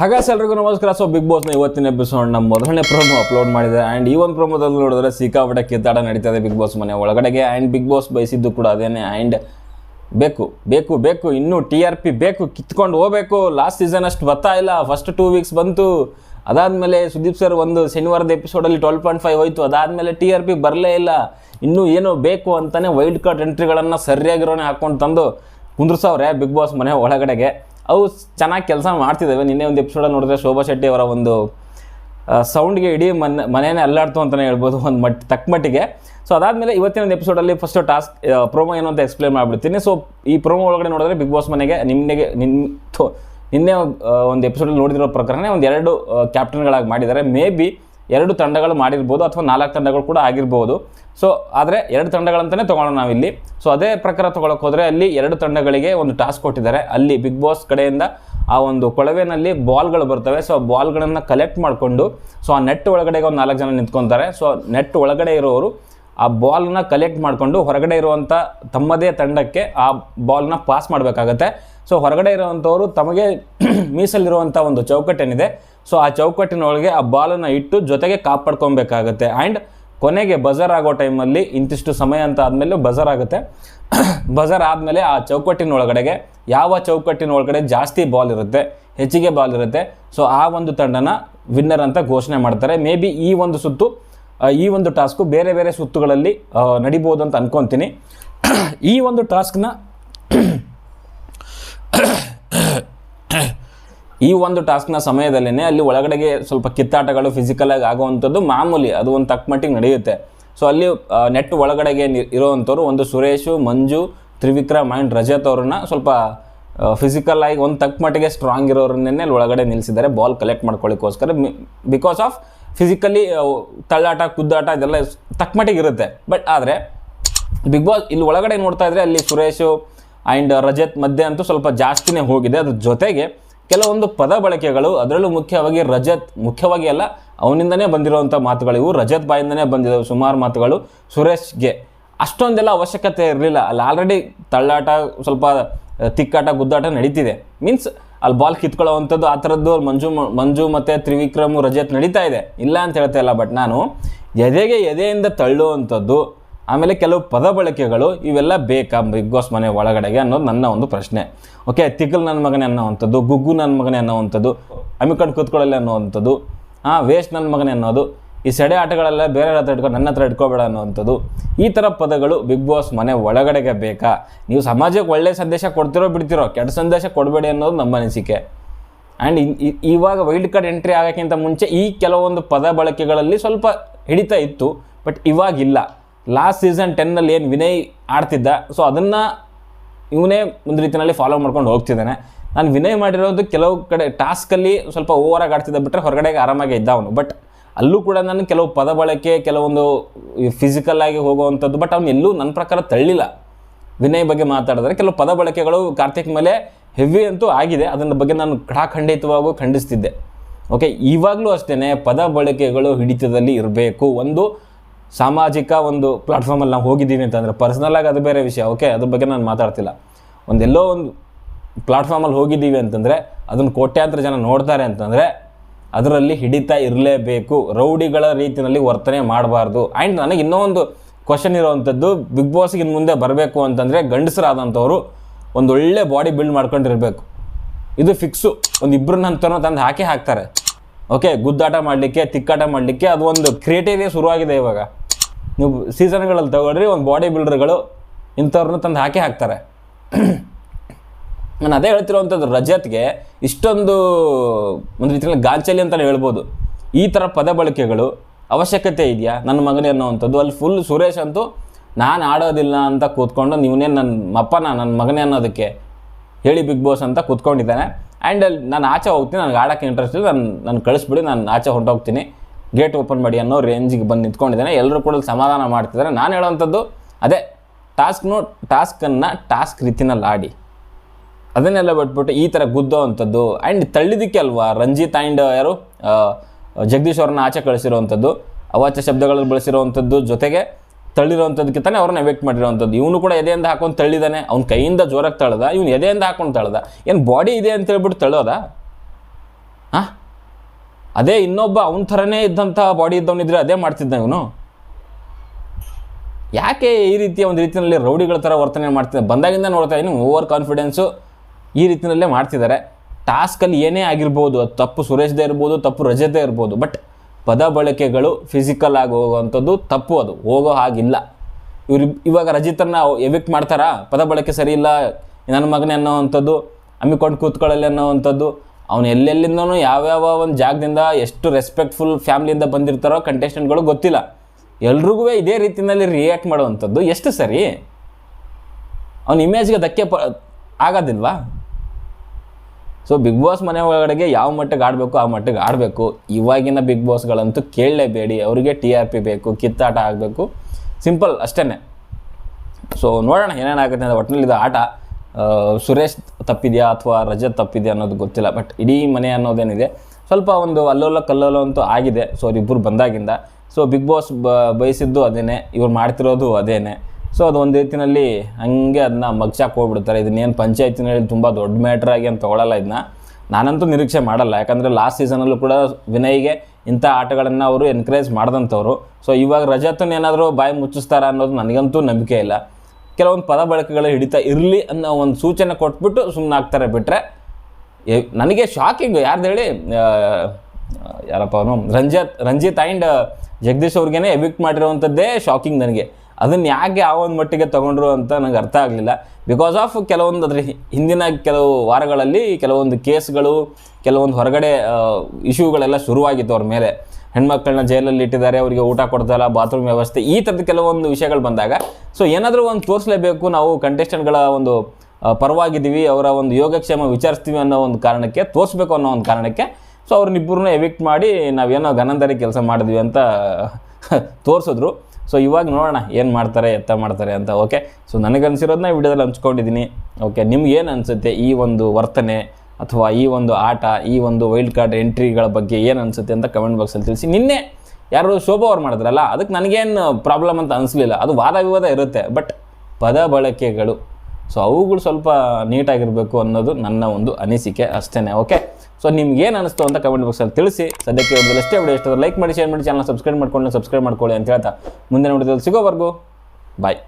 ಹಾಗಾಸ್ ಎಲ್ರಿಗೂ ನಮಸ್ಕಾರ. So big ಬಾಸ್ನ ಇವತ್ತಿನ ಎಪಿಸೋಡ್ನ ಮೊದಲನೇ ಪ್ರೋಮೋ ಅಪ್ಲೋಡ್ ಮಾಡಿದೆ. ಆ್ಯಂಡ್ ಈ ಒಂದು ಪ್ರೋಮೋದಲ್ಲಿ ನೋಡಿದ್ರೆ ಸಿಕ್ಕಾಪಟ್ಟೆ ಕಿತ್ತಾಟ ನಡೀತಾ ಇದೆ ಬಿಗ್ ಬಾಸ್ ಮನೆ ಒಳಗಡೆಗೆ. ಆ್ಯಂಡ್ ಬಿಗ್ ಬಾಸ್ ಬಯಸಿದ್ದು ಕೂಡ ಅದೇನೆ. ಆ್ಯಂಡ್ ಬೇಕು ಬೇಕು ಬೇಕು. ಇನ್ನೂ ಟಿ ಆರ್ ಪಿ ಬೇಕು. ಕಿತ್ಕೊಂಡು ಹೋಗಬೇಕು. ಲಾಸ್ಟ್ ಸೀಸನ್ ಅಷ್ಟು ಬರ್ತಾ ಇಲ್ಲ. ಫಸ್ಟ್ ಟೂ ವೀಕ್ಸ್ ಬಂತು. ಅದಾದಮೇಲೆ ಸುದೀಪ್ ಸರ್ ಒಂದು ಶನಿವಾರದ ಎಪಿಸೋಡಲ್ಲಿ ಟ್ವೆಲ್ ಪಾಯಿಂಟ್ ಫೈವ್ ಹೋಯಿತು. ಅದಾದಮೇಲೆ ಟಿ ಆರ್ ಪಿ ಬರಲೇ ಇಲ್ಲ. ಇನ್ನೂ ಏನೋ ಬೇಕು ಅಂತಲೇ ವೈಲ್ಡ್ ಕಾರ್ಡ್ ಎಂಟ್ರಿಗಳನ್ನು ಸರಿಯಾಗಿರೋನೇ ಹಾಕ್ಕೊಂಡು ತಂದು ಕುಂದ್ರಸವ್ರೆ ಬಿಗ್ ಬಾಸ್ ಮನೆ ಒಳಗಡೆಗೆ. ಅವು ಚೆನ್ನಾಗಿ ಕೆಲಸ ಮಾಡ್ತಿದ್ದಾವೆ ನಿನ್ನೆ ಒಂದು ಎಪಿಸೋಡಲ್ಲಿ ನೋಡಿದ್ರೆ ಶೋಭಾ ಶೆಟ್ಟಿ ಅವರ ಒಂದು ಸೌಂಡ್ಗೆ ಇಡೀ ಮನೆ ಮನೆಯೇ ಅಲ್ಲಾಡ್ತು ಅಂತಲೇ ಹೇಳ್ಬೋದು ಒಂದು ಮಟ್ ತಕ್ಕ ಮಟ್ಟಿಗೆ. ಸೊ ಅದಾದಮೇಲೆ ಇವತ್ತಿನ ಒಂದು ಎಪಿಸೋಡಲ್ಲಿ ಫಸ್ಟ್ ಟಾಸ್ಕ್ ಪ್ರೋಮೋ ಏನು ಅಂತ ಎಕ್ಸ್ಪ್ಲೇನ್ ಮಾಡಿಬಿಡ್ತೀನಿ. ಸೊ ಈ ಪ್ರೋಮೋ ಒಳಗಡೆ ನೋಡಿದ್ರೆ ಬಿಗ್ ಬಾಸ್ ಮನೆಗೆ ನಿಮಗೆ ನಿನ್ನ ನಿನ್ನೆ ಒಂದು ಎಪಿಸೋಡಲ್ಲಿ ನೋಡಿದಿರೋ ಪ್ರಕಾರನೇ ಒಂದು ಎರಡು ಕ್ಯಾಪ್ಟನ್ಗಳಾಗಿ ಮಾಡಿದ್ದಾರೆ. ಮೇ ಬಿ ಎರಡು ತಂಡಗಳು ಮಾಡಿರ್ಬೋದು ಅಥವಾ ನಾಲ್ಕು ತಂಡಗಳು ಕೂಡ ಆಗಿರ್ಬೋದು. ಸೊ ಆದರೆ ಎರಡು ತಂಡಗಳಂತಲೇ ತೊಗೊಳ್ಳೋಣ ನಾವಿಲ್ಲಿ. ಸೊ ಅದೇ ಪ್ರಕಾರ ತೊಗೊಳಕ್ಕೆ ಹೋದರೆ ಅಲ್ಲಿ ಎರಡು ತಂಡಗಳಿಗೆ ಒಂದು ಟಾಸ್ಕ್ ಕೊಟ್ಟಿದ್ದಾರೆ. ಅಲ್ಲಿ ಬಿಗ್ ಬಾಸ್ ಕಡೆಯಿಂದ ಆ ಒಂದು ಕೊಳವೆನಲ್ಲಿ ಬಾಲ್ಗಳು ಬರ್ತವೆ. ಸೊ ಆ ಬಾಲ್ಗಳನ್ನು ಕಲೆಕ್ಟ್ ಮಾಡಿಕೊಂಡು ಸೊ ಆ ನೆಟ್ ಒಳಗಡೆಗೆ ಒಂದು ನಾಲ್ಕು ಜನ ನಿಂತ್ಕೊತಾರೆ. ಸೊ ನೆಟ್ ಒಳಗಡೆ ಇರೋರು ಆ ಬಾಲ್ನ ಕಲೆಕ್ಟ್ ಮಾಡಿಕೊಂಡು ಹೊರಗಡೆ ಇರುವಂಥ ತಮ್ಮದೇ ತಂಡಕ್ಕೆ ಆ ಬಾಲ್ನ ಪಾಸ್ ಮಾಡಬೇಕಾಗತ್ತೆ. ಸೊ ಹೊರಗಡೆ ಇರುವಂಥವ್ರು ತಮಗೆ ಮೀಸಲಿರುವಂಥ ಒಂದು ಚೌಕಟ್ಟೇನಿದೆ. ಸೊ ಆ ಚೌಕಟ್ಟಿನೊಳಗೆ ಆ ಬಾಲನ್ನು ಇಟ್ಟು ಜೊತೆಗೆ ಕಾಪಾಡ್ಕೊಬೇಕಾಗತ್ತೆ. ಆ್ಯಂಡ್ ಕೊನೆಗೆ ಬಜರ್ ಆಗೋ ಟೈಮಲ್ಲಿ ಇಂತಿಷ್ಟು ಸಮಯ ಅಂತ ಆದಮೇಲೆ ಬಜರ್ ಆಗುತ್ತೆ ಬಜರ್ ಆದಮೇಲೆ ಆ ಚೌಕಟ್ಟಿನ ಒಳಗಡೆಗೆ ಯಾವ ಚೌಕಟ್ಟಿನ ಒಳಗಡೆ ಜಾಸ್ತಿ ಬಾಲ್ ಇರುತ್ತೆ, ಹೆಚ್ಚಿಗೆ ಬಾಲ್ ಇರುತ್ತೆ ಸೊ ಆ ಒಂದು ತಂಡನ ವಿನ್ನರ್ ಅಂತ ಘೋಷಣೆ ಮಾಡ್ತಾರೆ. ಮೇ ಬಿ ಈ ಒಂದು ಸುತ್ತು ಈ ಒಂದು ಟಾಸ್ಕು ಬೇರೆ ಬೇರೆ ಸುತ್ತುಗಳಲ್ಲಿ ನಡಿಬೋದು ಅಂತ ಅನ್ಕೊತೀನಿ. ಈ ಒಂದು ಟಾಸ್ಕ್ನ ಈ ಒಂದು ಟಾಸ್ಕ್ನ ಸಮಯದಲ್ಲೇ ಅಲ್ಲಿ ಒಳಗಡೆಗೆ ಸ್ವಲ್ಪ ಕಿತ್ತಾಟಗಳು ಫಿಸಿಕಲಾಗಿ ಆಗುವಂಥದ್ದು ಮಾಮೂಲಿ ಅದು ಒಂದು ತಕ್ಕ ಮಟ್ಟಿಗೆ ನಡೆಯುತ್ತೆ. ಸೊ ಅಲ್ಲಿ ನೆಟ್ ಒಳಗಡೆಗೆ ಇರೋವಂಥವ್ರು ಒಂದು ಸುರೇಶು, ಮಂಜು, ತ್ರಿವಿಕ್ರಮ್ ಆ್ಯಂಡ್ ರಜತ್ ಅವ್ರನ್ನ ಸ್ವಲ್ಪ ಫಿಸಿಕಲ್ ಆಗಿ ಒಂದು ತಕ್ಕ ಮಟ್ಟಿಗೆ ಸ್ಟ್ರಾಂಗ್ ಇರೋರನ್ನೇ ಒಳಗಡೆ ನಿಲ್ಲಿಸಿದ್ದಾರೆ ಬಾಲ್ ಕಲೆಕ್ಟ್ ಮಾಡ್ಕೊಳ್ಳಿಕ್ಕೋಸ್ಕರ ಬಿಕಾಸ್ ಆಫ್ ಫಿಸಿಕಲಿ ತಳ್ಳಾಟ, ಕುದ್ದಾಟ ಇದೆಲ್ಲ ತಕ್ಕ ಮಟ್ಟಿಗೆ ಇರುತ್ತೆ. ಬಟ್ ಆದರೆ ಬಿಗ್ ಬಾಸ್ ಇಲ್ಲಿ ಒಳಗಡೆ ನೋಡ್ತಾ ಇದ್ರೆ ಅಲ್ಲಿ ಸುರೇಶು ಆ್ಯಂಡ್ ರಜತ್ ಮಧ್ಯೆ ಅಂತೂ ಸ್ವಲ್ಪ ಜಾಸ್ತಿನೇ ಹೋಗಿದೆ. ಅದ್ರ ಜೊತೆಗೆ ಕೆಲವೊಂದು ಪದ ಬಳಕೆಗಳು ಅದರಲ್ಲೂ ಮುಖ್ಯವಾಗಿ ರಜತ್, ಮುಖ್ಯವಾಗಿ ಅಲ್ಲ, ಅವನಿಂದನೇ ಬಂದಿರುವಂಥ ಮಾತುಗಳಿವು ರಜತ್ ಬಾಯಿಂದನೇ ಬಂದಿದ್ದವು, ಸುಮಾರು ಮಾತುಗಳು. ಸುರೇಶ್ಗೆ ಅಷ್ಟೊಂದೆಲ್ಲ ಅವಶ್ಯಕತೆ ಇರಲಿಲ್ಲ. ಅಲ್ಲಿ ಆಲ್ರೆಡಿ ತಳ್ಳಾಟ, ಸ್ವಲ್ಪ ತಿಕ್ಕಾಟ, ಗುದ್ದಾಟ ನಡೀತಿದೆ. ಮೀನ್ಸ್ ಅಲ್ಲಿ ಬಾಲ್ ಕಿತ್ಕೊಳ್ಳೋವಂಥದ್ದು ಆ ಥರದ್ದು ಮಂಜು ಮಂಜು ಮತ್ತು ತ್ರಿವಿಕ್ರಮು, ರಜತ್ ನಡೀತಾ ಇದೆ. ಇಲ್ಲ ಅಂತ ಹೇಳ್ತಾ ಇಲ್ಲ ಬಟ್ ನಾನು ಎದೆಗೆ ಎದೆಯಿಂದ ತಳ್ಳುವಂಥದ್ದು ಆಮೇಲೆ ಕೆಲವು ಪದ ಬಳಕೆಗಳು ಇವೆಲ್ಲ ಬೇಕಾ ಬಿಗ್ ಬಾಸ್ ಮನೆ ಒಳಗಡೆಗೆ ಅನ್ನೋದು ನನ್ನ ಒಂದು ಪ್ರಶ್ನೆ. ಓಕೆ ತಿಕ್ಕಲ್ ನನ್ನ ಮಗನೇ ಅನ್ನೋವಂಥದ್ದು, ಗುಗ್ಗು ನನ್ನ ಮಗನೇ ಅನ್ನೋವಂಥದ್ದು, ಅಮಿಕಂಡು ಕೂತ್ಕೊಳ್ಳಲ್ಲ ಅನ್ನೋವಂಥದ್ದು ಹಾಂ ವೇಸ್ಟ್ ನನ್ನ ಮಗನೇ ಅನ್ನೋದು, ಈ ಸೆಡೆ ಆಟಗಳೆಲ್ಲ ಬೇರೆ ಹತ್ರ ಇಟ್ಕೊಂಡು ನನ್ನ ಹತ್ರ ಇಟ್ಕೋಬೇಡ ಅನ್ನೋವಂಥದ್ದು, ಈ ಥರ ಪದಗಳು ಬಿಗ್ ಬಾಸ್ ಮನೆ ಒಳಗಡೆಗೆ ಬೇಕಾ? ನೀವು ಸಮಾಜಕ್ಕೆ ಒಳ್ಳೆಯ ಸಂದೇಶ ಕೊಡ್ತಿರೋ ಬಿಡ್ತಿರೋ, ಕೆಟ್ಟ ಸಂದೇಶ ಕೊಡಬೇಡಿ ಅನ್ನೋದು ನಮ್ಮ ಅನಿಸಿಕೆ. ಆ್ಯಂಡ್ ಇವಾಗ ವೈಲ್ಡ್ ಕಾರ್ಡ್ ಎಂಟ್ರಿ ಆಗೋಕ್ಕಿಂತ ಮುಂಚೆ ಈ ಕೆಲವೊಂದು ಪದ ಬಳಕೆಗಳಲ್ಲಿ ಸ್ವಲ್ಪ ಹಿಡಿತಾ ಇತ್ತು ಬಟ್ ಇವಾಗಿಲ್ಲ. ಲಾಸ್ಟ್ ಸೀಸನ್ ಟೆನ್ನಲ್ಲಿ ಏನು ವಿನಯ್ ಆಡ್ತಿದ್ದ ಸೊ ಅದನ್ನು ಇವನೇ ಒಂದು ರೀತಿಯಲ್ಲಿ ಫಾಲೋ ಮಾಡ್ಕೊಂಡು ಹೋಗ್ತಿದ್ದಾನೆ. ನಾನು ವಿನಯ್ ಮಾಡಿರೋದು ಕೆಲವು ಕಡೆ ಟಾಸ್ಕಲ್ಲಿ ಸ್ವಲ್ಪ ಓವರಾಗಿ ಆಡ್ತಿದ್ದ ಬಿಟ್ಟರೆ ಹೊರಗಡೆಗೆ ಆರಾಮಾಗಿ ಇದ್ದ ಅವನು. ಬಟ್ ಅಲ್ಲೂ ಕೂಡ ನಾನು ಕೆಲವು ಪದ ಬಳಕೆ, ಕೆಲವೊಂದು ಫಿಸಿಕಲ್ ಆಗಿ ಹೋಗುವಂಥದ್ದು ಬಟ್ ಅವನು ಎಲ್ಲೂ ನನ್ನ ಪ್ರಕಾರ ತಳ್ಳಿಲ್ಲ. ವಿನಯ್ ಬಗ್ಗೆ ಮಾತಾಡಿದ್ರೆ ಕೆಲವು ಪದ ಬಳಕೆಗಳು ಕಾರ್ತಿಕ್ ಮೇಲೆ ಹೆವಿ ಅಂತೂ ಆಗಿದೆ. ಅದನ್ನ ಬಗ್ಗೆ ನಾನು ಖಂಡಿತವಾಗೂ ಖಂಡಿಸ್ತಿದ್ದೆ. ಓಕೆ ಇವಾಗಲೂ ಅಷ್ಟೇ ಪದ ಬಳಕೆಗಳು ಹಿಡಿತದಲ್ಲಿ ಇರಬೇಕು. ಒಂದು ಸಾಮಾಜಿಕ ಒಂದು ಪ್ಲಾಟ್ಫಾರ್ಮಲ್ಲಿ ನಾವು ಹೋಗಿದ್ದೀವಿ ಅಂತಂದರೆ ಪರ್ಸ್ನಲಾಗಿ ಅದು ಬೇರೆ ವಿಷಯ. ಓಕೆ ಅದ್ರ ಬಗ್ಗೆ ನಾನು ಮಾತಾಡ್ತಿಲ್ಲ. ಒಂದೆಲ್ಲೋ ಒಂದು ಪ್ಲಾಟ್ಫಾರ್ಮಲ್ಲಿ ಹೋಗಿದ್ದೀವಿ ಅಂತಂದರೆ ಅದನ್ನು ಕೋಟ್ಯಾಂತರ ಜನ ನೋಡ್ತಾರೆ ಅಂತಂದರೆ ಅದರಲ್ಲಿ ಹಿಡಿತ ಇರಲೇಬೇಕು. ರೌಡಿಗಳ ರೀತಿಯಲ್ಲಿ ವರ್ತನೆ ಮಾಡಬಾರ್ದು. ಆ್ಯಂಡ್ ನನಗೆ ಇನ್ನೂ ಒಂದು ಕ್ವಶನ್ ಇರೋವಂಥದ್ದು ಬಿಗ್ ಬಾಸ್ಗೆ ಇನ್ನು ಮುಂದೆ ಬರಬೇಕು ಅಂತಂದರೆ ಗಂಡಸರಾದಂಥವ್ರು ಒಂದು ಒಳ್ಳೆ ಬಾಡಿ ಬಿಲ್ಡ್ ಮಾಡ್ಕೊಂಡಿರಬೇಕು. ಇದು ಫಿಕ್ಸು ಒಂದು ನಂತರ ತಂದು ಹಾಕಿ ಹಾಕ್ತಾರೆ. ಓಕೆ ಗುದ್ದಾಟ ಮಾಡಲಿಕ್ಕೆ, ತಿಕ್ಕಾಟ ಮಾಡಲಿಕ್ಕೆ ಅದು ಒಂದು ಕ್ರಿಯೇಟಿವಿಟಿ ಶುರುವಾಗಿದೆ ಇವಾಗ. ನೀವು ಸೀಸನ್ಗಳಲ್ಲಿ ತಗೊಳ್ರಿ ಒಂದು ಬಾಡಿ ಬಿಲ್ಡರ್ಗಳು ಇಂಥವ್ರನ್ನ ತಂದು ಹಾಕಿ ಹಾಕ್ತಾರೆ. ನಾನು ಅದೇ ಹೇಳ್ತಿರುವಂಥದ್ದು ರಜತ್ಗೆ ಇಷ್ಟೊಂದು ಒಂದು ರೀತಿಯಲ್ಲಿ ಗಾಂಚಲಿ ಅಂತಲೇ ಹೇಳ್ಬೋದು. ಈ ಥರ ಪದ ಬಳಕೆಗಳು ಅವಶ್ಯಕತೆ ಇದೆಯಾ ನನ್ನ ಮಗನೇ ಅನ್ನೋವಂಥದ್ದು? ಅಲ್ಲಿ ಫುಲ್ ಸುರೇಶ್ ಅಂತೂ ನಾನು ಆಡೋದಿಲ್ಲ ಅಂತ ಕೂತ್ಕೊಂಡು ನೀವನೇ ನನ್ನ ಅಪ್ಪನ ನನ್ನ ಮಗನೇ ಅನ್ನೋದಕ್ಕೆ ಹೇಳಿ ಬಿಗ್ ಬಾಸ್ ಅಂತ ಕೂತ್ಕೊಂಡಿದ್ದಾನೆ. ಆ್ಯಂಡ್ ಅಲ್ಲಿ ನಾನು ಆಚೆ ಹೋಗ್ತೀನಿ, ನನಗೆ ಆಡೋಕ್ಕೆ ಇಂಟ್ರೆಸ್ಟ್ ಇಲ್ಲ, ನಾನು ನಾನು ಕಳಿಸ್ಬಿಡಿ, ನಾನು ಆಚೆ ಹೊಂಟೋಗ್ತೀನಿ ಗೇಟ್ ಓಪನ್ ಮಾಡಿ ಅನ್ನೋ ರೇಂಜಿಗೆ ಬಂದು ನಿಂತ್ಕೊಂಡಿದ್ದಾನೆ. ಎಲ್ಲರೂ ಕೂಡ ಸಮಾಧಾನ ಮಾಡ್ತಿದ್ದಾರೆ ನಾನು ಹೇಳೋವಂಥದ್ದು, ಅದೇ ಟಾಸ್ಕ್ನು ಟಾಸ್ಕನ್ನು ಟಾಸ್ಕ್ ರೀತಿನಲ್ಲಿ ಆಡಿ. ಅದನ್ನೆಲ್ಲ ಬಿಟ್ಬಿಟ್ಟು ಈ ಥರ ಗುದ್ದೋ ಅಂಥದ್ದು ಆ್ಯಂಡ್ ತಳ್ಳಿದಕ್ಕೆ ಅಲ್ವಾ, ರಂಜಿತ್ ಆ್ಯಂಡ್ ಯಾರು? ಜಗದೀಶ್ ಅವ್ರನ್ನ ಆಚೆ ಕಳಿಸಿರೋವಂಥದ್ದು. ಅವಾಚ್ಯ ಶಬ್ದಗಳಲ್ಲಿ ಬಳಸಿರೋವಂಥದ್ದು. ಜೊತೆಗೆ ತಳ್ಳಿರೋವಂಥದ್ದಕ್ಕೆ ತಾನೇ ಅವ್ರನ್ನ ಎವೆಕ್ಟ್ ಮಾಡಿರೋವಂಥದ್ದು. ಇವನು ಕೂಡ ಎದೆಯಿಂದ ಹಾಕೊಂಡು ತಳ್ಳಿದಾನೆ. ಅವ್ನ ಕೈಯಿಂದ ಜೋರಾಗಿ ತಳ್ಳದ ಇವನು ಎದೆಯಿಂದ ಹಾಕೊಂಡು ತಳ್ಳದ ಏನು ಬಾಡಿ ಇದೆ ಅಂತ ಹೇಳ್ಬಿಟ್ಟು ತಳ್ಳೋದಾ ಅದೇ ಇನ್ನೊಬ್ಬ ಅವನ ಥರನೇ ಇದ್ದಂಥ ಬಾಡಿ ಇದ್ದವನಿದ್ರೆ ಅದೇ ಮಾಡ್ತಿದ್ದ ಇವನು? ಯಾಕೆ ಈ ರೀತಿಯ ಒಂದು ರೀತಿಯಲ್ಲಿ ರೌಡಿಗಳ ಥರ ವರ್ತನೆ ಮಾಡ್ತಿದ್ದೆ? ಬಂದಾಗಿಂದ ನೋಡ್ತಾ ಇನ್ನು ಓವರ್ ಕಾನ್ಫಿಡೆನ್ಸು ಈ ರೀತಿಯಲ್ಲೇ ಮಾಡ್ತಿದ್ದಾರೆ. ಟಾಸ್ಕಲ್ಲಿ ಏನೇ ಆಗಿರ್ಬೋದು, ಅದು ತಪ್ಪು ಸುರೇಶ್ದೇ ಇರ್ಬೋದು, ತಪ್ಪು ರಜೆದೇ ಇರ್ಬೋದು ಬಟ್ ಪದ ಬಳಕೆಗಳು ಫಿಸಿಕಲ್ ಆಗಿ ಹೋಗುವಂಥದ್ದು ತಪ್ಪು ಅದು, ಹೋಗೋ ಹಾಗಿಲ್ಲ. ಇವ್ರು ಇವಾಗ ರಜಿತನ್ನ ಎವಿಕ್ಟ್ ಮಾಡ್ತಾರಾ? ಪದ ಬಳಕೆ ಸರಿ ಇಲ್ಲ, ನನ್ನ ಮಗನೇ ಅನ್ನೋವಂಥದ್ದು ಹಮ್ಮಿಕೊಂಡು ಕೂತ್ಕೊಳ್ಳಲಿ ಅನ್ನೋವಂಥದ್ದು ಅವನು ಎಲ್ಲೆಲ್ಲಿಂದನು ಯಾವ್ಯಾವ ಒಂದು ಜಾಗದಿಂದ ಎಷ್ಟು ರೆಸ್ಪೆಕ್ಟ್ಫುಲ್ ಫ್ಯಾಮ್ಲಿಯಿಂದ ಬಂದಿರ್ತಾರೋ ಕಂಟೆಸ್ಟೆಂಟ್ಗಳು ಗೊತ್ತಿಲ್ಲ. ಎಲ್ರಿಗೂ ಇದೇ ರೀತಿಯಲ್ಲಿ ರಿಯಾಕ್ಟ್ ಮಾಡುವಂಥದ್ದು ಎಷ್ಟು ಸರಿ? ಅವನ ಇಮೇಜ್ಗೆ ಧಕ್ಕೆ ಪ ಆಗೋದಿಲ್ವಾ? ಸೊ ಬಿಗ್ ಬಾಸ್ ಮನೆ ಒಳಗಡೆಗೆ ಯಾವ ಮಟ್ಟಿಗೆ ಆಡಬೇಕು, ಆ ಮಟ್ಟಿಗೆ ಆಡಬೇಕು. ಇವಾಗಿನ ಬಿಗ್ ಬಾಸ್ಗಳಂತೂ ಕೇಳಲೇಬೇಡಿ. ಅವರಿಗೆ ಟಿ ಆರ್ ಪಿ ಬೇಕು, ಕಿತ್ತಾಟ ಆಗಬೇಕು. ಸಿಂಪಲ್ ಅಷ್ಟೇ ಸೊ ನೋಡೋಣ ಏನೇನಾಗುತ್ತೆ ಅಂದರೆ ಒಟ್ಟಿನಲ್ಲಿ ಇದು ಆಟ. ಸುರೇಶ್ ತಪ್ಪಿದೆಯಾ ಅಥವಾ ರಜತ್ ತಪ್ಪಿದೆಯಾ ಅನ್ನೋದು ಗೊತ್ತಿಲ್ಲ ಬಟ್ ಇಡೀ ಮನೆ ಅನ್ನೋದೇನಿದೆ. ಸ್ವಲ್ಪ ಒಂದು ಅಲ್ಲೋಲ ಕಲ್ಲೋಲ ಅಂತೂ ಆಗಿದೆ. ಸೊ ಅವರಿಬ್ಬರು ಬಂದಾಗಿಂದ. ಸೊ ಬಿಗ್ ಬಾಸ್ ಬ, ಬಯಸಿದ್ದು ಅದೇನೆ, ಇವ್ರು ಮಾಡ್ತಿರೋದು ಅದೇನೆ. ಸೊ ಅದು ಒಂದು ರೀತಿಯಲ್ಲಿ ಹಂಗೆ ಅದನ್ನ ಮಗ್ಚಾಕ್ ಹೋಗ್ಬಿಡ್ತಾರೆ. ಇದನ್ನೇನು ಪಂಚಾಯತಿನಲ್ಲಿ ತುಂಬ ದೊಡ್ಡ ಮ್ಯಾಟ್ರ್ ಆಗಿ ಅಂತ ತೊಗೊಳಲ್ಲ ಇದನ್ನ ನಾನಂತೂ ನಿರೀಕ್ಷೆ ಮಾಡಲ್ಲ. ಯಾಕಂದರೆ ಲಾಸ್ಟ್ ಸೀಸನಲ್ಲೂ ಕೂಡ ವಿನಯ್ಗೆ ಇಂಥ ಆಟಗಳನ್ನು ಅವರು ಎನ್ಕರೇಜ್ ಮಾಡಿದಂಥವ್ರು. ಸೊ ಇವಾಗ ರಜತನ್ ಏನಾದರೂ ಬಾಯಿ ಮುಚ್ಚಿಸ್ತಾರ ಅನ್ನೋದು ನನಗಂತೂ ನಂಬಿಕೆ ಇಲ್ಲ. ಕೆಲವೊಂದು ಪದ ಬಳಕೆಗಳು ಹಿಡಿತಾ ಇರಲಿ ಅನ್ನೋ ಒಂದು ಸೂಚನೆ ಕೊಟ್ಬಿಟ್ಟು ಸುಮ್ಮನೆ ಆಗ್ತಾರೆ ಬಿಟ್ಟರೆ ನನಗೆ ಶಾಕಿಂಗ್ ಯಾರ್ದು ಹೇಳಿ ಯಾರಪ್ಪ ಅವನು? ರಂಜಿತ್ ರಂಜಿತ್ ಆ್ಯಂಡ್ ಜಗದೀಶ್ ಅವ್ರಿಗೇನೆ ಎವಿಕ್ಟ್ ಮಾಡಿರೋವಂಥದ್ದೇ ಶಾಕಿಂಗ್ ನನಗೆ. ಅದನ್ನು ಯಾಕೆ ಆ ಒಂದು ಮಟ್ಟಿಗೆ ತೊಗೊಂಡ್ರು ಅಂತ ನನಗೆ ಅರ್ಥ ಆಗಲಿಲ್ಲ. ಬಿಕಾಸ್ ಆಫ್ ಕೆಲವೊಂದು ಅದ್ರ ಹಿಂದಿನ ಕೆಲವು ವಾರಗಳಲ್ಲಿ ಕೆಲವೊಂದು ಕೇಸ್ಗಳು ಕೆಲವೊಂದು ಹೊರಗಡೆ ಇಶ್ಯೂಗಳೆಲ್ಲ ಶುರುವಾಗಿತ್ತು ಅವ್ರ ಮೇಲೆ. ಹೆಣ್ಮಕ್ಳನ್ನ ಜೈಲಲ್ಲಿ ಇಟ್ಟಿದ್ದಾರೆ, ಅವರಿಗೆ ಊಟ ಕೊಡ್ತಾಯಿಲ್ಲ ಬಾತ್ರೂಮ್ ವ್ಯವಸ್ಥೆ, ಈ ಥರದ ಕೆಲವೊಂದು ವಿಷಯಗಳು ಬಂದಾಗ ಸೊ ಏನಾದರೂ ಒಂದು ತೋರಿಸಲೇಬೇಕು, ನಾವು ಕಂಟೆಸ್ಟೆಂಟ್ಗಳ ಒಂದು ಪರವಾಗಿದ್ದೀವಿ, ಅವರ ಒಂದು ಯೋಗಕ್ಷೇಮ ವಿಚಾರಿಸ್ತೀವಿ ಅನ್ನೋ ಒಂದು ಕಾರಣಕ್ಕೆ, ತೋರಿಸ್ಬೇಕು ಅನ್ನೋ ಒಂದು ಕಾರಣಕ್ಕೆ ಸೊ ಅವ್ರನ್ನಿಬ್ಬರನ್ನ ಎವಿಕ್ಟ್ ಮಾಡಿ ನಾವೇನೋ ಗನಂದರಿ ಕೆಲಸ ಮಾಡಿದ್ವಿ ಅಂತ ತೋರಿಸಿದ್ರು. ಸೊ ಇವಾಗ ನೋಡೋಣ, ಏನು ಮಾಡ್ತಾರೆ, ಎತ್ತ ಮಾಡ್ತಾರೆ ಅಂತ ಓಕೆ ಸೊ ನನಗನ್ಸಿರೋದನ್ನ ವಿಡಿಯೋದಲ್ಲಿ ಹಂಚ್ಕೊಂಡಿದ್ದೀನಿ ಓಕೆ ನಿಮ್ಗೆ ಏನು ಅನಿಸುತ್ತೆ ಈ ಒಂದು ವರ್ತನೆ? ಅಥವಾ ಈ ಒಂದು ಆಟ, ಈ ಒಂದು ವೈಲ್ಡ್ ಕಾರ್ಡ್ ಎಂಟ್ರಿಗಳ ಬಗ್ಗೆ ಏನು ಅನಿಸುತ್ತೆ ಅಂತ ಕಮೆಂಟ್ ಬಾಕ್ಸಲ್ಲಿ ತಿಳಿಸಿ. ನಿನ್ನೆ ಯಾರು ಶೋಭಾ ಅವ್ರು ಮಾಡಿದ್ರಲ್ಲ, ಅದಕ್ಕೆ ನನಗೇನು ಪ್ರಾಬ್ಲಮ್ ಅಂತ ಅನಿಸ್ಲಿಲ್ಲ. ಅದು ವಾದ ವಿವಾದ ಇರುತ್ತೆ ಬಟ್ ಪದ ಬಳಕೆಗಳು. ಸೊ ಅವುಗಳು ಸ್ವಲ್ಪ ನೀಟಾಗಿರಬೇಕು ಅನ್ನೋದು ನನ್ನ ಒಂದು ಅನಿಸಿಕೆ ಅಷ್ಟೇ ಓಕೆ ಸೊ ನಿಮ್ಗೇನು ಅನಿಸ್ತು ಅಂತ ಕಮೆಂಟ್ ಬಾಕ್ಸಲ್ಲಿ ತಿಳಿಸಿ. ಸದ್ಯಕ್ಕೆ ಅಷ್ಟೇ ವಿಡಿಯೋ ಇಷ್ಟ ಲೈಕ್ ಮಾಡಿ ಶೇರ್ ಮಾಡಿ ಚಾನಲ್ ಸಬ್ಸ್ಕ್ರೈಬ್ ಮಾಡ್ಕೊಂಡು ಸಬ್ಸ್ಕ್ರೈಬ್ ಮಾಡ್ಕೊಳ್ಳಿ ಅಂತ ಹೇಳ್ತಾ ಮುಂದೆ ನೋಡಿದ್ರೆ ಸಿಗೋವರೆಗೂ ಬಾಯ್